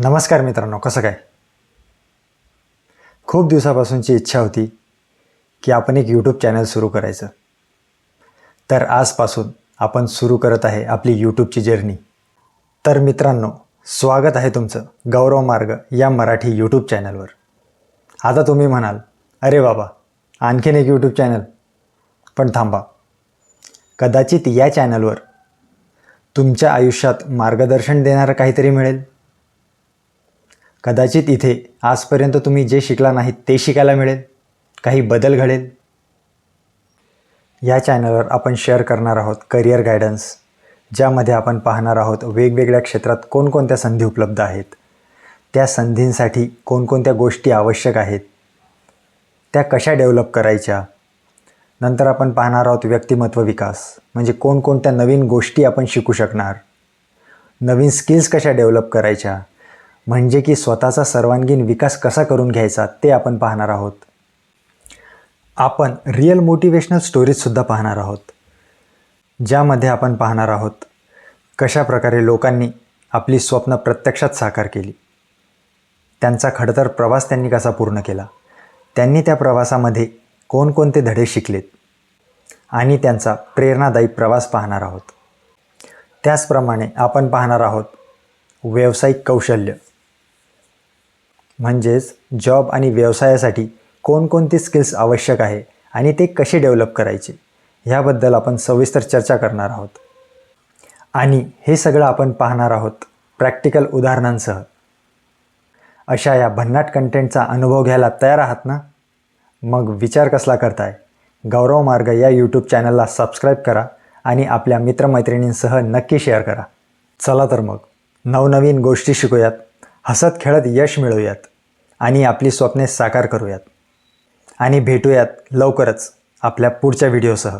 नमस्कार मित्रांनो कसं काय? खूप दिवसापासूनची इच्छा होती की आपण एक यूट्यूब चॅनल सुरू करायचं. तर आजपासून आपण सुरू करत आहे आपली यूट्यूबची जर्नी तर मित्रांनो स्वागत आहे तुमचं गौरव मार्ग या मराठी यूट्यूब चॅनलवर आता तुम्ही म्हणाल अरे बाबा आणखीन एक यूट्यूब चॅनल पण थांबा. कदाचित या चॅनलवर तुमच्या आयुष्यात मार्गदर्शन देणारं काहीतरी मिळेल. कदाचित इथे आजपर्यंत तुम्ही जे शिकला नाहीत ते शिकायला मिळेल काही बदल घडेल. या चॅनलवर आपण शेअर करणार आहोत करिअर गायडन्स ज्यामध्ये आपण पाहणार आहोत वेगवेगळ्या क्षेत्रात कोणकोणत्या संधी उपलब्ध आहेत. त्या संधींसाठी कोणकोणत्या गोष्टी आवश्यक आहेत. त्या कशा डेव्हलप करायच्या. नंतर आपण पाहणार आहोत व्यक्तिमत्व विकास म्हणजे कोणकोणत्या नवीन गोष्टी आपण शिकू शकणार. नवीन स्किल्स कशा डेव्हलप करायच्या. म्हणजे की स्वतःचा सर्वांगीण विकास कसा करून घ्यायचा ते आपण पाहणार आहोत. आपण रिअल मोटिवेशनल स्टोरीजसुद्धा पाहणार आहोत. ज्यामध्ये आपण पाहणार आहोत कशा प्रकारे लोकांनी आपली स्वप्न प्रत्यक्षात साकार केली. त्यांचा खडतर प्रवास त्यांनी कसा पूर्ण केला. त्यांनी त्या प्रवासामध्ये कोणकोणते धडे शिकलेत. आणि त्यांचा प्रेरणादायी प्रवास पाहणार आहोत. त्याचप्रमाणे आपण पाहणार आहोत व्यावसायिक कौशल्य. म्हणजेच जॉब आणि व्यवसायासाठी कोणकोणती स्किल्स आवश्यक आहे आणि ते कसे डेव्हलप करायचे ह्याबद्दल आपण सविस्तर चर्चा करणार आहोत. आणि हे सगळं आपण पाहणार आहोत प्रॅक्टिकल उदाहरणांसह. अशा या भन्नाट कंटेंटचा अनुभव घ्यायला तयार आहात ना? मग विचार कसला करताय? गौरव मार्ग या यूट्यूब चॅनलला सबस्क्राईब करा आणि आपल्या मित्रमैत्रिणींसह नक्की शेअर करा. चला तर मग नवनवीन गोष्टी शिकूयात. हसत खेळत यश मिळवूयात आणि आपली स्वप्ने साकार करूयात. आणि भेटूयात लवकरच आपल्या पुढच्या व्हिडिओसह.